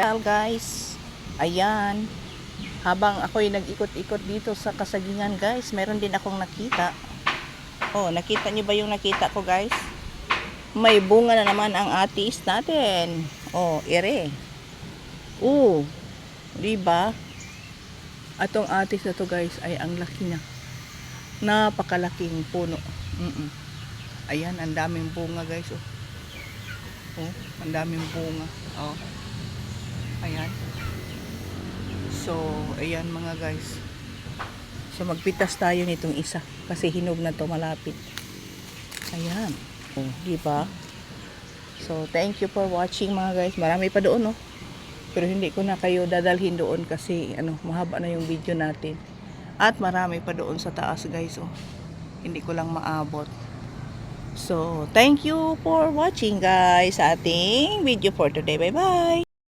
Well guys, ayan. Habang ako'y nag-ikot-ikot dito sa kasagingan guys, meron din akong nakita. Oh, nakita niyo ba yung nakita ko guys? May bunga na naman ang atis natin. Oh, ere. Oh, di ba? Atong atis na to guys ay ang laki niya. Napakalaking puno. Mm Ayan, ang daming bunga guys. Oh. Oh, ang daming bunga. Oh. Ayan. So, ayan mga guys. So, magpitas tayo nitong isa. Kasi hinog na to malapit. Ayan. Oh, di ba? So, thank you for watching mga guys. Marami pa doon, no? Pero hindi ko na kayo dadalhin doon kasi, ano, mahaba na yung video natin. At marami pa doon sa taas, guys, oh. Hindi ko lang maabot. So, thank you for watching, guys, sa ating video for today. Bye-bye!